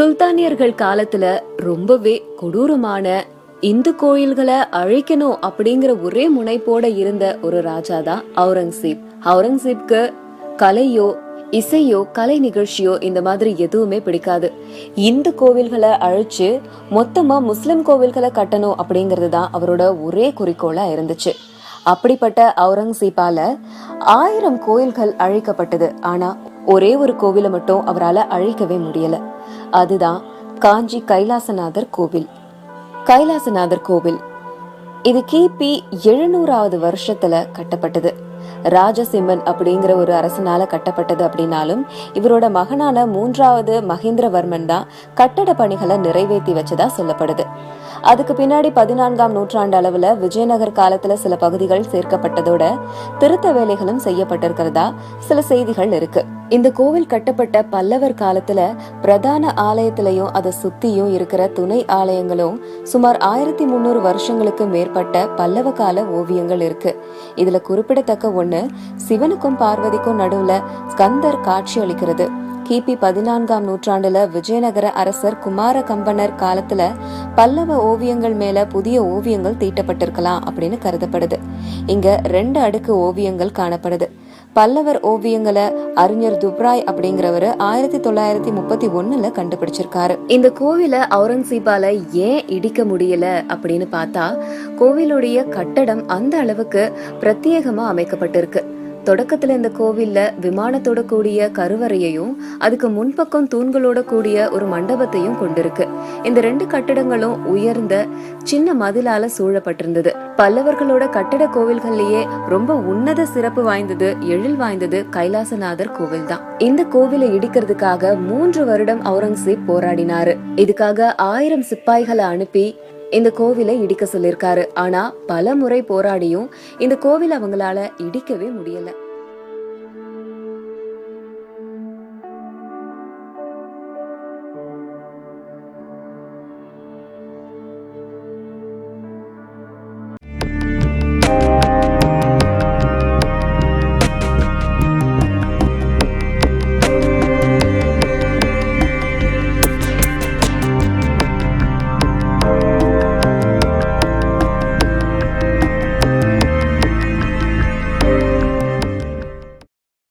சுல்தானியர்கள் காலத்துல ரொம்பவே கொடூரமான இந்து கோயில்களை அழிக்கணும் அப்படிங்கிற ஒரே முனைப்போட இருந்த ஒரு ராஜா தான் அவுரங்கசீப். அவுரங்கசீப்க்கு கலையோ இசையோ கலை நிகழ்ச்சியோ இந்த மாதிரி எதுவுமே பிடிக்காது. இந்து கோவில்களை அழிச்சு மொத்தமா முஸ்லிம் கோவில்களை கட்டணும் அப்படிங்கிறது தான் அவரோட ஒரே குறிக்கோளா இருந்துச்சு. அப்படிப்பட்ட அவுரங்கசீப்பால ஆயிரம் கோயில்கள் அழிக்கப்பட்டது. ஆனா ஒரே ஒரு கோவிலை மட்டும் அவரால் அழைக்கவே முடியல. அதுதான் காஞ்சி கைலாசநாதர் கோவில். கைலாசநாதர் கோவில். இது கிபி எழுநூறாவது வருஷத்துல கட்டப்பட்டது. ராஜசிம்மன் அப்படிங்கிற ஒரு அரசனால கட்டப்பட்டது அப்படின்னாலும் இவரோட மகனான மூன்றாவது மகேந்திரவர்மன் தான் கட்டட பணிகளை நிறைவேற்றி வச்சதா சொல்லப்படுது. அதுக்கு பின்னாடி பதினான்காம் நூற்றாண்டு அளவுல விஜயநகர் காலத்துல சில பகுதிகள் சேர்க்கப்பட்டதோட திருத்த வேலைகளும் செய்யப்பட்டிருக்கிறதா சில செய்திகள் இருக்கு. இந்த கோவில் கட்டப்பட்ட பல்லவர் காலத்துல பிரதான ஆலயத்திலையும் அதை சுத்தியும் இருக்கிற துணை ஆலயங்களும் சுமார் ஆயிரத்தி முன்னூறு வருஷங்களுக்கு மேற்பட்ட பல்லவ கால ஓவியங்கள் இருக்கு. இதுல குறிப்பிடத்தக்க ஒண்ணு சிவனுக்கும் பார்வதிக்கும் நடுவுல ஸ்கந்தர் காட்சி அளிக்கிறது. கிபி பதினான்காம் நூற்றாண்டுல விஜயநகர அரசர் குமார கம்பனர் காலத்துல பல்லவ ஓவியங்கள் மேல புதிய ஓவியங்கள் தீட்டப்பட்டிருக்கலாம் அப்படின்னு கருதப்படுது. இங்க ரெண்டு அடுக்கு ஓவியங்கள் காணப்படுது. பல்லவர் ஓவியங்களை அறிஞர் துப்ராய் அப்படிங்கிறவரு ஆயிரத்தி தொள்ளாயிரத்தி முப்பத்தி ஒண்ணுல கண்டுபிடிச்சிருக்காரு. இந்த கோவிலை அவுரங்கசீபால ஏன் இடிக்க முடியல அப்படின்னு பார்த்தா கோவிலுடைய கட்டடம் அந்த அளவுக்கு பிரத்யேகமா அமைக்கப்பட்டிருக்கு. தொடக்கத்துல இந்த கோவில்ல விமானத்தோட கூடிய கருவறையையும் அதுக்கு முன்பக்கம் தூண்களோட கூடிய ஒரு மண்டபத்தையும் கொண்டிருக்கு. இந்த ரெண்டு கட்டிடங்களும் உயர்ந்த சின்ன மதிலால சூழப்பட்டிருந்தது. பல்லவர்களோட கட்டட கோவில்கள்லயே ரொம்ப உன்னத சிறப்பு வாய்ந்தது எழில் வாய்ந்தது கைலாசநாதர் கோவில் தான். இந்த கோவிலை இடிக்கிறதுக்காக மூன்று வருடம் அவுரங்கசீப் போராடினாரு. இதுக்காக ஆயிரம் சிப்பாய்களை அனுப்பி இந்த கோவிலை இடிக்க சொல்லியிருக்காரு. ஆனா பல முறை போராடியும் இந்த கோவில் அவங்களால இடிக்கவே முடியல.